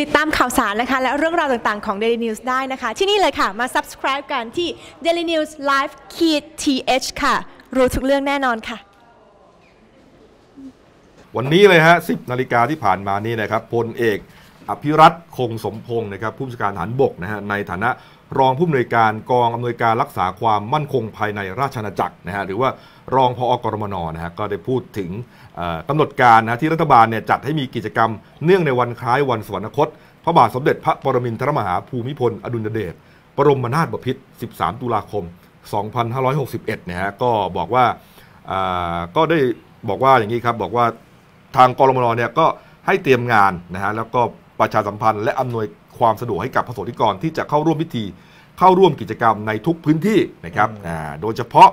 ติดตามข่าวสารนะคะ และเรื่องราวต่างๆของ Daily News ได้นะคะ ที่นี่เลยค่ะ มา subscribe กันที่ Daily News Live ขีด th ค่ะ รู้ทุกเรื่องแน่นอนค่ะ วันนี้เลยฮะ 10 นาฬิกาที่ผ่านมานี่นะครับพลเอก อภิรัตคงสมพงศ์นะครับผู้บัญชาการทหารบกนะฮะในฐานะรองผู้อำนวยการกองอำนวยการรักษาความมั่นคงภายในราชอาณาจักรนะฮะหรือว่ารองพอกรมนนะฮะก็ได้พูดถึงเอ่อกำหนดการนะที่รัฐบาลเนี่ยจัดให้มีกิจกรรมเนื่องในวันคล้ายวันสวรรคต พระบาทสมเด็จพระปรมินทรมหาภูมิพล อดุลยเดชบรมนาถบพิตร 13 ตุลาคม 2561 นะฮะก็บอกว่าอ่าก็ได้บอกว่าอย่างนี้ครับบอกว่าทางกรมนเนี่ยก็ให้เตรียมงานนะฮะแล้วก็ ประชาสัมพันธ์และอำนวยความสะดวกให้กับพระสงฆ์นิกรที่จะเข้าร่วมพิธีเข้าร่วมกิจกรรมในทุกพื้นที่นะครับอ่าโดยเฉพาะ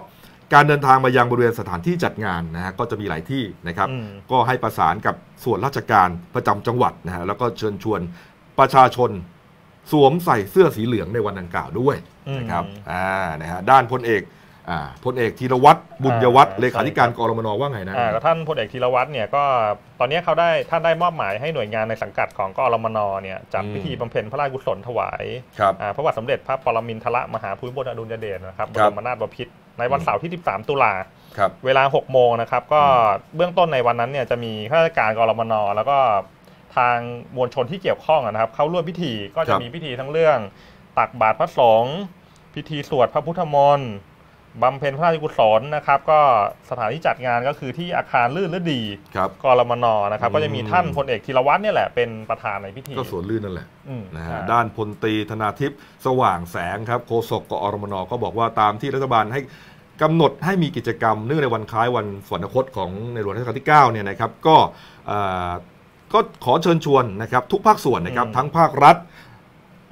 การเดินทางมายังบริเวณสถานที่จัดงานนะฮะก็จะมีหลายที่นะครับอืมก็ให้ประสานกับส่วนราชการประจำจังหวัดนะฮะแล้วก็เชิญชวนประชาชนสวมใส่เสื้อสีเหลืองในวันดังกล่าวด้วยนะครับอ่านะฮะด้านพลเอก อ่าพลเอกธีรวัตรบุญยวัฒน์อ่าเลขาธิการกรมนว่าไงนะอ่าแล้วท่านพลเอกธีรวัตรเนี่ยก็ตอนนี้เขาได้ท่านได้มอบหมายให้หน่วยงานในสังกัดของกอรมนเนี่ยจัดอืมพิธีบำเพ็ญพระราชกุศลถวายครับอ่าพระบาทสมเด็จพระปรมินทรมหาภูมิพลอดุลยเดชนะครับบครัรบมนาถบพิตรในวันเสาร์ที่ 13 ตุลาครับเวลา 6 โมงนะครับ ก็เบื้องต้นในวันนั้นเนี่ยจะมีข้าราชการกรมนแล้วก็ทางมวลชนที่เกี่ยวข้องอะนะครับ เข้าร่วมพิธีก็คจะรับมีพิธีทั้งเรื่อง ตักบาตรพระสงฆ์พิธีสวดพระพุทธมนต์ บำเพ็ญพระราชกุศลนะครับ ก็สถานที่จัดงานก็คือที่อาคารลื่นฤดีครับกรมนนะครับอืมก็จะมีท่านพลเอกธีรวัตรเนี่ยแหละเป็นประธานในพิธีก็สวนลื่นนั่นแหละอืมนะฮะอ่าด้านพลตรีธนาทิพย์สว่างแสงครับโฆษกกอรมนก็บอกว่าตามที่รัฐบาลให้กำหนดให้มีกิจกรรมเนื่องในวันคล้ายวันสวรรคตของในหลวงรัชกาลที่ 9 เนี่ยนะครับ ก็เอ่อก็ขอเชิญชวนนะครับ ทุกภาคส่วนนะครับอืมทั้งภาครัฐ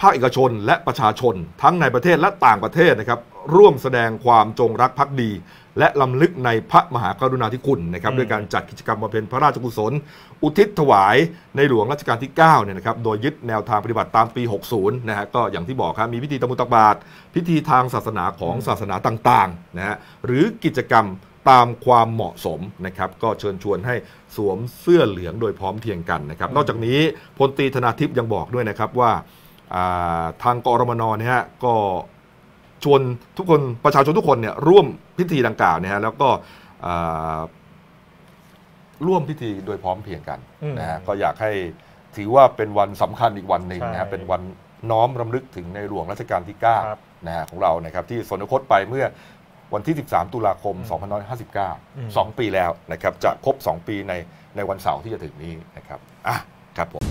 ภาคเอกชนและประชาชน ทั้งในประเทศและต่างประเทศนะครับร่วมแสดงความจงรักภักดี และลำลึกในพระมหากรุณาธิคุณนะครับอืมด้วยการจัดกิจกรรมบำเพ็ญพระราชกุศล อุทิศถวายในหลวงรัชกาลที่9เนี่ยนะครับโดยยึดแนวทางปฏิบัติตามปี 60นะฮะก็อย่างที่บอกครับมีพิธีตะมุตกบาตรพิธีทางศาสนาของศาสนาต่างๆนะฮะหรือกิจกรรมตามความเหมาะสมนะครับก็เชิญชวนให้สวมเสื้อเหลืองโดยพร้อมเพรียงกันนะครับนอกจากนี้พลตรีธนาทิพย์ยังบอกด้วยนะครับว่าอ่า ทางกรมนเนี่ยฮะก็ชวนทุกคนประชาชนทุกคนเนี่ยร่วมพิธีดังกล่าวเนี่ยฮะแล้วก็อ่าร่วมพิธีโดยพร้อมเพรียงกันอืมนะฮะก็อยากให้ถือว่าเป็นวันสำคัญอีกวันหนึ่งนะฮะใช่เป็นวันน้อมรำลึกถึงในหลวงรัชกาลที่ครับ9นะฮะของเรานะครับที่สนคตไปเมื่อวันที่ 13 ตุลาคมอืม2559 2 ปีแล้วนะครับ จะครบ 2 ปีในในวันเสาร์ที่จะถึงนี้นะครับ อะ ครับผม